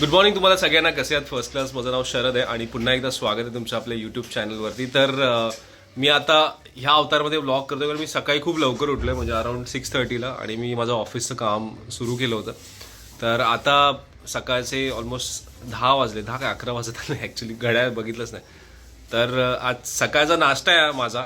Good morning तुम्हाला सगळ्यांना. कसे आहात? फर्स्ट क्लास माझं नाव शरद आहे आणि पुन्हा एकदा स्वागत आहे तुमच्या आपल्या युट्यूब चॅनलवरती तर मी आता ह्या अवतारमध्ये ब्लॉग करतो कारण मी सकाळी खूप लवकर उठलो म्हणजे अराउंड सिक्स थर्टीला आणि मी माझं ऑफिसचं काम सुरू केलं होतं. तर आता सकाळचे ऑलमोस्ट दहा वाजले. दहा काय अकरा वाजत आले? ॲक्च्युली घड्याळ बघितलंच नाही. तर आज सकाळचा नाश्ता आहे माझा.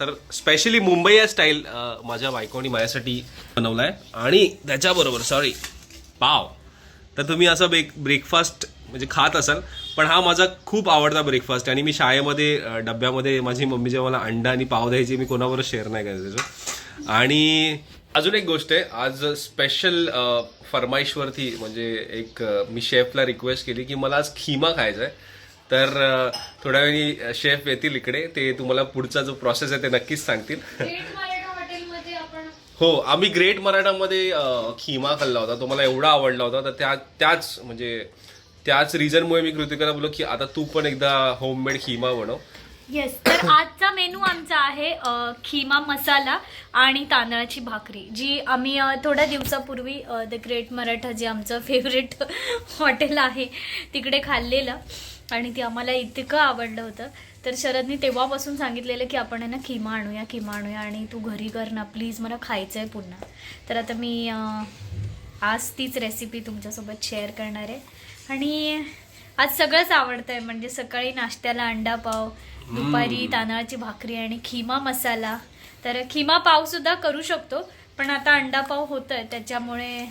तर स्पेशली मुंबई या स्टाईल माझ्या बायकोनी माझ्यासाठी बनवला आहे आणि त्याच्याबरोबर सॉरी पाव. तर तुम्ही असं ब्रेक ब्रेकफास्ट म्हणजे खात असाल पण हा माझा खूप आवडता ब्रेकफास्ट आणि मी शाळेमध्ये डब्यामध्ये माझी मम्मी जेव्हा मला अंडा आणि पाव द्यायची मी कोणाबरोबर शेअर नाही करायचो आणि अजून एक गोष्ट आहे आज स्पेशल फरमाईशवरती म्हणजे एक मी शेफला रिक्वेस्ट केली की मला आज खिमा खायचा आहे. तर थोड्या वेळी शेफ येतील इकडे ते तुम्हाला पुढचा जो प्रोसेस आहे ते नक्कीच सांगतील ग्रेट मराठा हॉटेलमध्ये आपण हो आम्ही ग्रेट मराठामध्ये खिमा खाल्ला होता. तो मला एवढा आवडला होता. तर त्या त्याच म्हणजे त्याच रिझनमुळे मी कृतिकाला बोललो की आता तू पण एकदा होममेड खिमा बनव. येस तर आजचा मेनू आमचा आहे खिमा मसाला आणि तांदळाची भाकरी जी आम्ही थोड्या दिवसापूर्वी द ग्रेट मराठा जे आमचं फेवरेट हॉटेल आहे तिकडे खाल्लेलं आणि ते आम्हाला इतकं आवडलं होतं. तर शरदनी तेव्हापासून सांगितलेलं की आपण आहे ना खिमा आणूया खिमा आणूया आणि तू घरी कर ना प्लीज मला खायचं आहे पुन्हा. तर आता मी आज तीच रेसिपी तुमच्यासोबत शेअर करणार आहे. आणि आज सगळंच आवडतं आहे म्हणजे सकाळी नाश्त्याला अंडा पाव दुपारी तांदळाची भाकरी आणि खिमा मसाला. तर खिमा पाव सुद्धा करू शकतो पण आता अंडा पाव होत आहे त्याच्यामुळे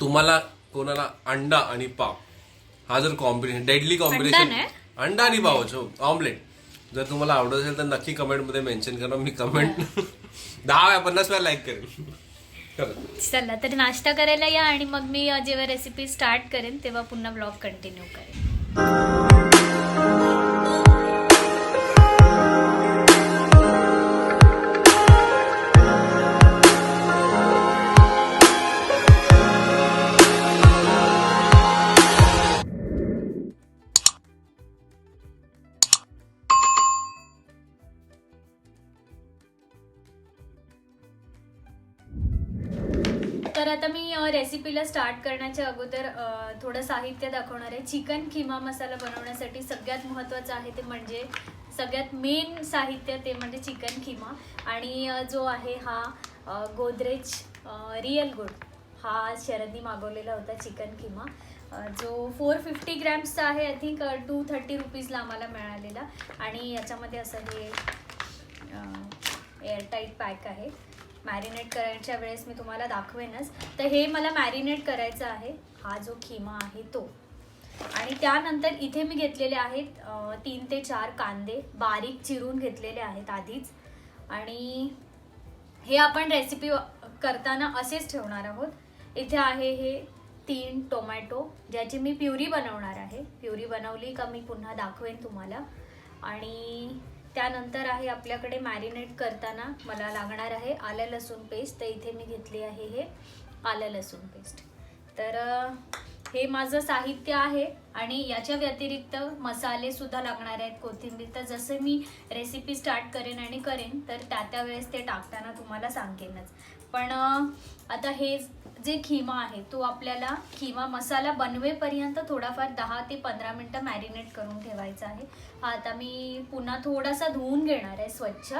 तुम्हाला कोणाला अंडा आणि पाव हा जर कॉम्बिनेशन डेडली कॉम्बिनेशन नाही? अंडा आणि पावच हो ऑमलेट जर तुम्हाला आवडत असेल तर नक्की कमेंटमध्ये मेन्शन करा मी कमेंट दहा वेळा पन्नास वेळा लाईक करेन. चला तर नाश्ता करायला या आणि मग मी जेव्हा रेसिपी स्टार्ट करेन तेव्हा पुन्हा ब्लॉग कंटिन्यू करेन रेसिपीला स्टार्ट करण्याच्या अगोदर थोडं साहित्य दाखवणार आहे. चिकन किमा मसाला बनवण्यासाठी सगळ्यात महत्त्वाचं आहे ते म्हणजे सगळ्यात मेन साहित्य ते म्हणजे चिकन किमा आणि जो आहे हा गोदरेज रिअल गुड हा शरदनी मागवलेला होता चिकन किमा जो फोर फिफ्टी ग्रॅम्सचा आहे आय थिंक टू थर्टी रुपीजला आम्हाला मिळालेला. आणि याच्यामध्ये असं हे एअरटाईट पॅक आहे. मॅरिनेट करायच्या वेळेस मी तुम्हाला दाखवेनच. तर हे मला मॅरिनेट करायचं आहे. हा जो खिमा आहे तो. आणि त्यानंतर इथे मी घेतलेले आहेत तीन ते चार कांदे. बारीक चिरून घेतलेले आहेत आधीच. आणि हे आपण रेसिपी करताना असेच ठेवणार आहोत. इथे आहे हे तीन टोमॅटो ज्याची मी प्युरी बनवणार आहे. प्युरी बनवली का मी पुन्हा दाखवेन तुम्हाला. आणि त्यानंतर आहे आपल्याकडे मॅरिनेट करताना मला लागणार आहे आलं लसूण पेस्ट तर इथे मी घेतली आहे हे आलं लसूण पेस्ट तर हे माझं साहित्य आहे आणि याच्या व्यतिरिक्त मसाले सुद्धा लागणार आहेत कोथिंबीर. तर जसं मी रेसिपी स्टार्ट करेन आणि करेन तर त्या त्या वेळेस ते टाकताना तुम्हाला सांगेनच. पण आता हे जे खिमा आहे तो आपल्याला खिमा मसाला बनवेपर्यंत थोडाफार दहा ते पंधरा मिनटं मॅरिनेट करून ठेवायचा आहे. हा आता मी पुन्हा थोडासा धुवून घेणार आहे स्वच्छ.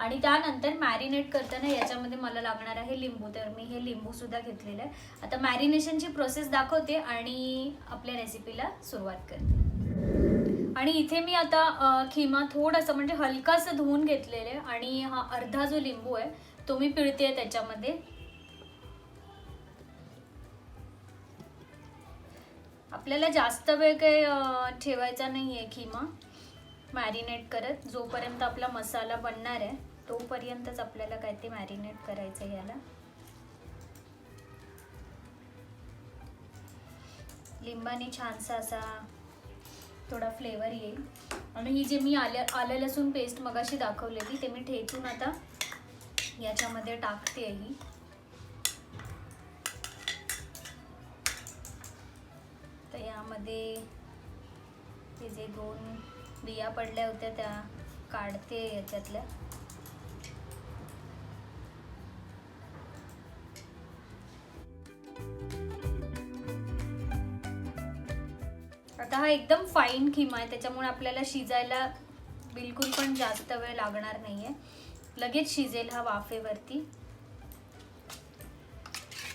आणि त्यानंतर मॅरिनेट करताना याच्यामध्ये मला लागणार आहे लिंबू. तर मी हे लिंबू सुद्धा घेतलेलं आहे. आता मॅरिनेशनची प्रोसेस दाखवते आणि आपल्या रेसिपीला सुरुवात करते. आणि इथे मी आता खिमा थोडासा म्हणजे हलकासं धुवून घेतलेलं आहे आणि हा अर्धा जो लिंबू आहे तो मी पिळते त्याच्यामध्ये. आपल्याला जास्त वेळ काही ठेवायचा नाही आहे खिमा. मॅरिनेट करत जोपर्यंत आपला मसाला बनणार आहे. तोपर्यंतच आपल्याला काय ते मॅरिनेट करायचं आहे याला. लिंबाने छानसा असा थोडा फ्लेवर येईल. आणि ही जे मी आल्या आलं लसूण पेस्ट मगाशी दाखवलेली ते मी ठेचून आता याच्यामध्ये टाकते ही. तर यामध्ये ते जे दोन बिया पडल्या होत्या त्या काढते याच्यातल्या. एकदम फाईन खिमा आहे. त्याच्यामुळे आपल्याला शिजायला बिलकुल पण जास्त वेळ लागणार नाही आहे लगेच शिजेल हा वाफेवरती.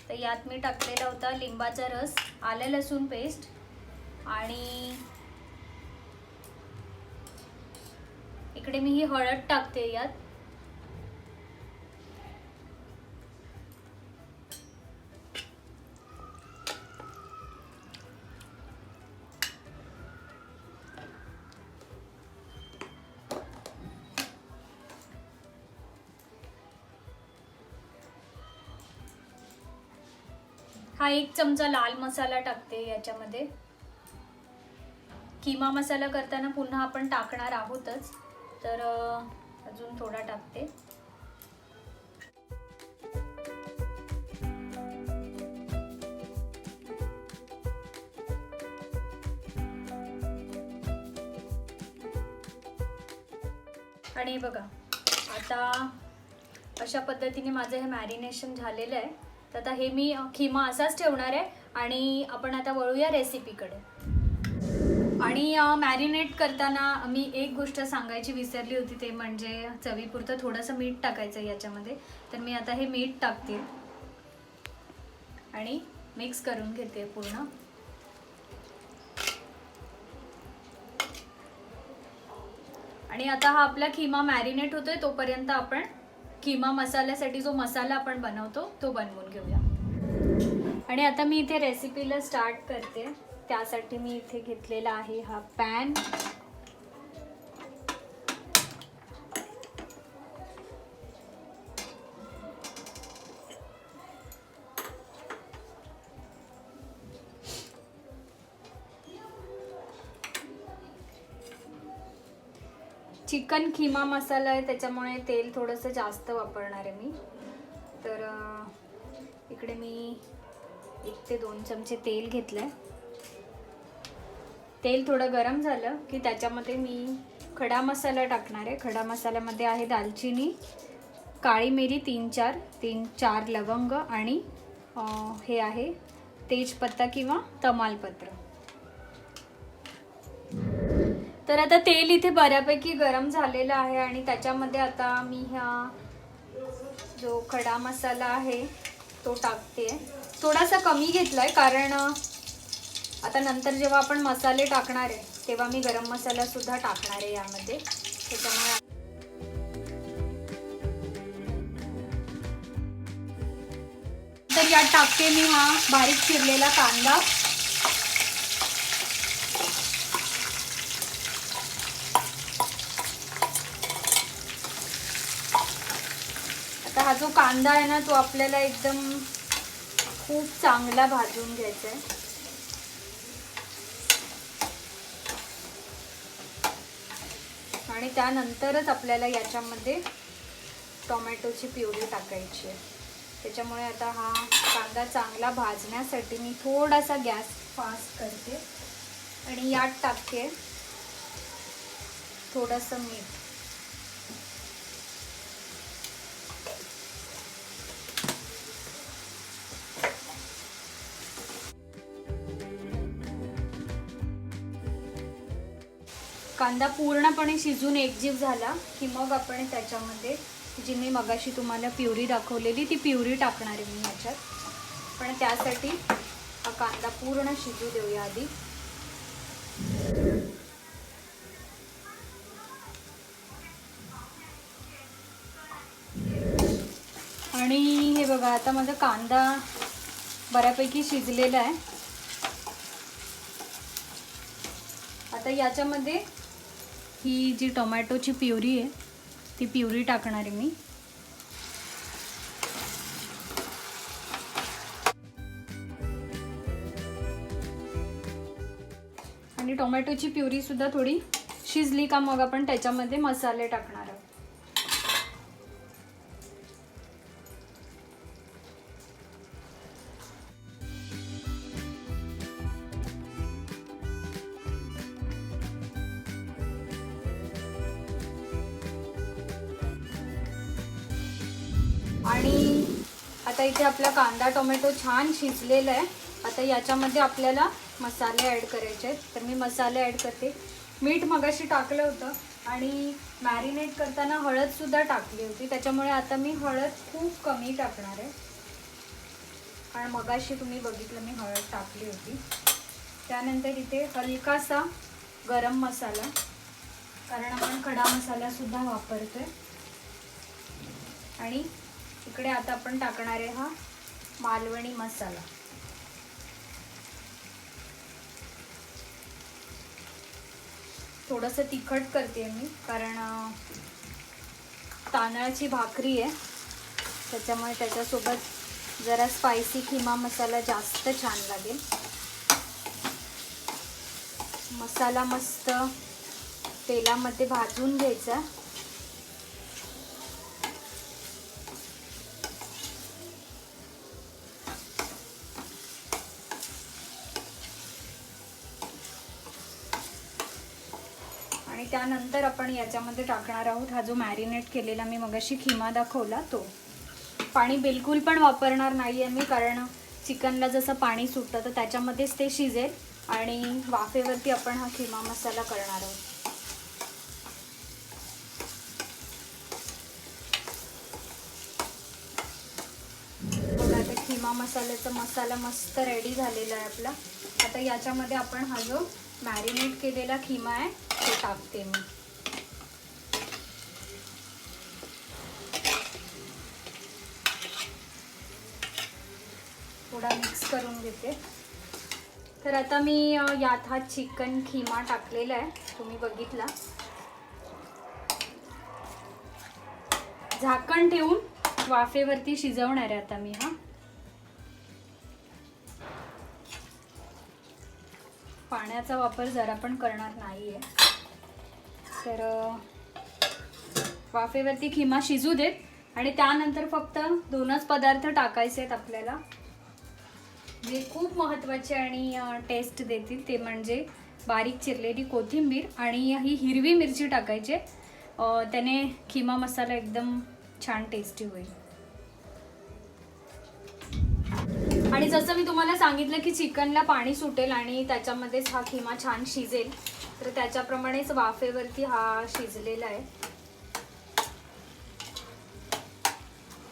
तर यात मी टाकलेला होता लिंबाचा रस आलं लसूण पेस्ट आणि इकडे मी ही हळद टाकते यात. हा एक चमचा लाल मसाला टाकते याच्यामध्ये. किमा मसाला करताना पुन्हा आपण टाकणार आहोतच. तर अजून थोडा टाकते. आणि बघा आता अशा पद्धतीने माझं हे मॅरिनेशन झालेलं आहे. तर आता हे मी खिमा असाच ठेवणार आहे आणि आपण आता वळूया रेसिपीकडे आणि मॅरिनेट करताना मी एक गोष्ट सांगायची विसरली होती ते म्हणजे चवीपुरतं थोडंसं मीठ टाकायचं याच्यामध्ये. तर मी आता हे मीठ टाकते. आणि मिक्स करून घेते पूर्ण. आणि आता हा आपला खिमा मॅरिनेट होतोय तोपर्यंत आपण किमा मसाल्यासाठी जो मसाला आपण बनवतो तो बनवून घेऊया. आणि आता मी इथे रेसिपीला स्टार्ट करते. त्यासाठी मी इथे घेतलेला आहे हा पॅन चिकन खिमा मसाला आहे त्याच्यामुळे तेल थोडंसं जास्त वापरणार आहे मी. तर इकडे मी एक ते दोन चमचे तेल घेतलं आहे तेल थोडं गरम झालं की त्याच्यामध्ये मी खडा मसाला टाकणार आहे. खडा मसाल्यामध्ये आहे दालचिनी काळी मिरी तीन चार तीन चार लवंग आणि हे आहे तेजपत्ता किंवा तमालपत्र. तर आता तेल इथे बऱ्यापैकी गरम झालेलं आहे आणि त्याच्यामध्ये आता मी ह्या जो खडा मसाला आहे तो टाकते. थोडासा कमी घेतलाय कारण आता नंतर जेव्हा आपण मसाले टाकणार आहे तेव्हा मी गरम मसाला सुद्धा टाकणार आहे यामध्ये. त्याच्यामुळे तर यात टाकते मी हा बारीक चिरलेला कांदा. जो कांदा आहे ना तो आपल्याला एकदम खूप चांगला भाजून घ्यायचा आहे. आणि त्यानंतरच आपल्याला याच्यामध्ये टोमॅटोची प्युरी टाकायची आहे. त्याच्यामुळे आता हा कांदा चांगला भाजण्यासाठी मी थोडासा गॅस फास्ट करते. आणि यात टाकते थोडंसं मीठ. कांदा पूर्णपणे शिजून एकजीव झाला की मग आपण त्याच्यामध्ये जी मी मगाशी तुम्हाला प्युरी दाखवलेली ती प्युरी टाकणार आहे मी ह्याच्यात पण त्यासाठी हा कांदा पूर्ण शिजू देऊया आधी. आणि हे बघा आता माझा कांदा बऱ्यापैकी शिजलेला आहे. आता याच्यामध्ये ही जी टोमॅटोची प्युरी आहे ती प्युरी टाकणार आहे मी. आणि टोमॅटोची प्युरीसुद्धा थोडी शिजली का मग आपण त्याच्यामध्ये मसाले टाकणार. आपला कांदा टोमॅटो छान शिजलेला आहे. आता याच्यामध्ये आपल्याला मसाले ॲड करायचे आहेत. तर मी मसाले ॲड करते. मीठ मगाशी टाकलं होतं आणि मॅरिनेट करताना हळदसुद्धा टाकली होती. त्याच्यामुळे आता मी हळद खूप कमी टाकणार आहे. कारण मगाशी तुम्ही बघितलं मी हळद टाकली होती. त्यानंतर इथे हलकासा गरम मसाला कारण आपण खडा मसालासुद्धा वापरतोय. आणि इकडे आता आपण टाकणार आहे हा मालवणी मसाला. थोडंसं तिखट करते मी कारण तांदळाची भाकरी आहे. त्याच्यामुळे त्याच्यासोबत जरा स्पायसी किमा मसाला जास्त छान लागेल. मसाला मस्त तेलामध्ये भाजून घ्यायचा. त्यानंतर आपण याच्यामध्ये टाकणार आहोत. हा जो मॅरिनेट केलेला मी मगाशी खिमा दाखवला तो. पाणी बिलकुल पण वापरणार नाही आहे मी कारण चिकनला जसं पाणी सुटतं तर त्याच्यामध्येच ते शिजेल आणि वाफेवरती आपण हा खिमा मसाला करणार आहोत. आता खिमा मसाल्याचा मसाला मस्त रेडी झालेला आहे आपला. आता याच्यामध्ये आपण हा जो मॅरिनेट केलेला खिमा आहे तो टाकते मी. थोडा मिक्स करून घेते. तर आता मी यात हा चिकन खिमा टाकलेला आहे तुम्ही बघितला. झाकण ठेवून वाफेवरती शिजवणार आहे आता मी हा. पाण्याचा वापर जरा पण करणार नाही आहे तर वाफेवरती खिमा शिजू देत आणि त्यानंतर फक्त दोनच पदार्थ टाकायचे आहेत आपल्याला. जे खूप महत्त्वाचे आणि टेस्ट देतील ते म्हणजे बारीक चिरलेली कोथिंबीर आणि ही हिरवी मिरची टाकायची. त्याने खिमा मसाला एकदम छान टेस्टी होईल. आणि जसं मी तुम्हाला सांगितलं की चिकनला पाणी सुटेल आणि त्याच्यामध्येच हा खिमा छान शिजेल तर त्याच्याप्रमाणेच वाफेवरती हा शिजलेला आहे.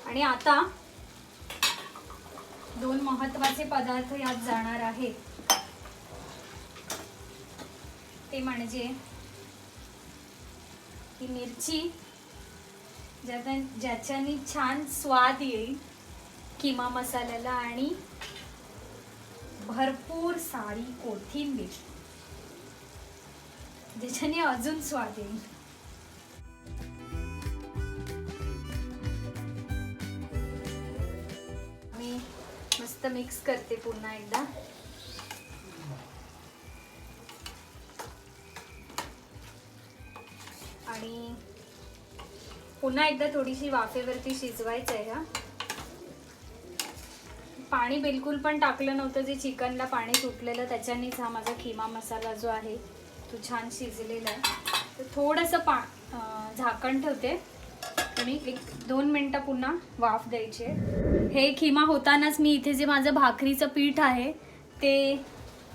आणि आता दोन महत्त्वाचे पदार्थ यात जाणार आहेत. ते म्हणजे ही मिरची ज्याच्या ज्याच्याने छान स्वाद येईल किमा मसाल्याला आणि भरपूर सारी कोथिंबीर. ज्याच्याने अजून स्वाद येईल. मी मस्त मिक्स करते पुन्हा एकदा. आणि पुन्हा एकदा थोडीशी वाफेवरती शिजवायचं आहे हा. पाणी बिलकुल पण टाकलं नव्हतं. जे चिकनला पाणी सुटलेलं त्याच्यानेच हा माझा खिमा मसाला जो आहे तो छान शिजलेला आहे. तर थोडंसं पा झाकण ठेवते. मी एक दोन मिनटं पुन्हा वाफ द्यायचे हे खिमा होतानाच मी इथे जे माझं भाकरीचं पीठ आहे ते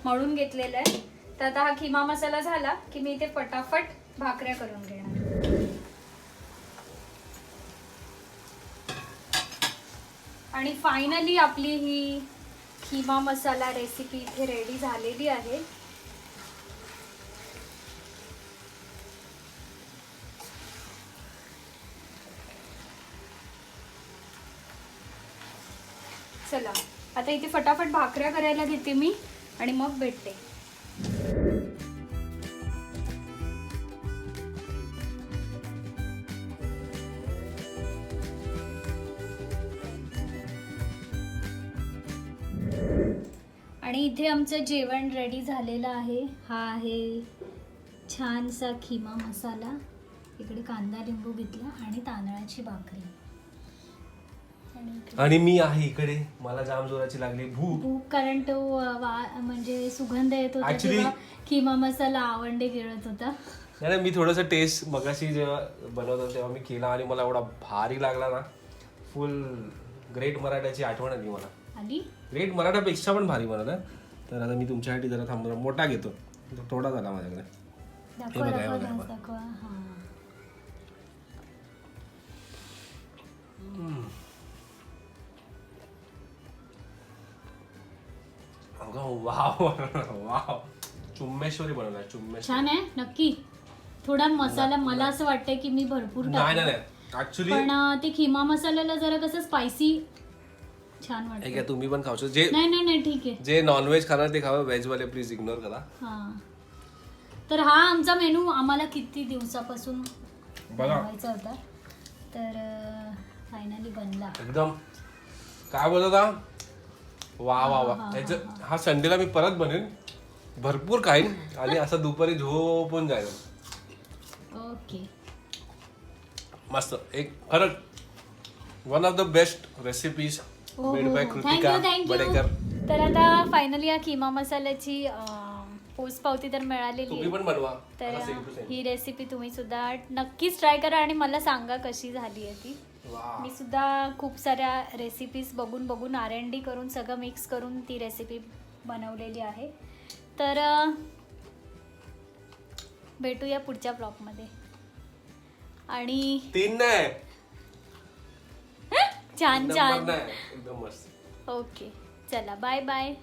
मळून घेतलेलं आहे. तर आता हा खिमा मसाला झाला की मी इथे फटाफट भाकऱ्या करून घेणार आणि फायनली आपली ही खिमा मसाला रेसिपी इथे रेडी झालेली आहे. चला आता इथे फटाफट भाकऱ्या करायला घेते मी आणि मग भेटते. इथे आमचं जेवण रेडी झालेलं आहे. हा आहे छानसा खिमा मसाला. इकडे कांदा लिंबू घेतला आणि तांदळाची भाकरी. आणि मी आहे इकडे. मला जाम जोराची लागली भूक. भूक कारण तो वा म्हणजे सुगंध येत होता Actually- खिमा मसाला आवंडे गिळत होता. नाही नाही, मी थोडंसं टेस्ट मगाशी जेव्हा बनवत होतो तेव्हा मी केला आणि मला एवढा भारी लागला ना. फुल ग्रेट मराठाची आठवण आली मला. आली? ग्रेट मराठापेक्षा पण भारी मला तर आता मी तुमच्यासाठी जरा थांबणार मोठा घेतो. थोडा झाला माझ्याकडे. बघा, हे बघा, हे बघा. अगं वाव वाव. चुम्मेश्वरी बनवलाय चुम्मेश्वरी. छान आहे नक्की. थोडा मसाला मला असं वाटतंय की मी भरपूर नाही टाकला. नाही ऍक्च्युली पण अं, ते खिमा मसाल्याला जरा कसं स्पायसी छान ठीक आहे वाटत तुम्ही पण खाऊ शकता. जे नाही नाही नाही ठीक आहे. जे नॉनव्हेज खाणार ते खावं व्हेज वाले प्लीज इग्नोर करा. हा. तर हा आमचा मेनू आम्हाला किती दिवसापासून बघा. बनवायचा होता? तर फायनली बनला. एकदम. काय बोलत होता? वा वा वा. हा, याचं हा संडेला मी परत बनेन. भरपूर खाईन. आणि असं दुपारी झोपून जाईल. ओके. मस्त. एक खरंच one of the best recipes हो, हो, bye. Kritika Thank you, thank you. Badekar तर आता फायनली या किमा मसाल्याची पोच पावती तर मिळालेली तुम्ही आहे पण बनवा तर to. ही रेसिपी तुम्ही सुद्धा नक्कीच ट्राय करा आणि मला सांगा कशी झाली आहे ती वा. मी सुद्धा खूप साऱ्या रेसिपीज बघून बघून आर एन डी करून सगळं मिक्स करून ती रेसिपी बनवलेली आहे तर अं, भेटूया पुढच्या ब्लॉगमध्ये आणि तीन नाही छान छान. ओके चला बाय बाय.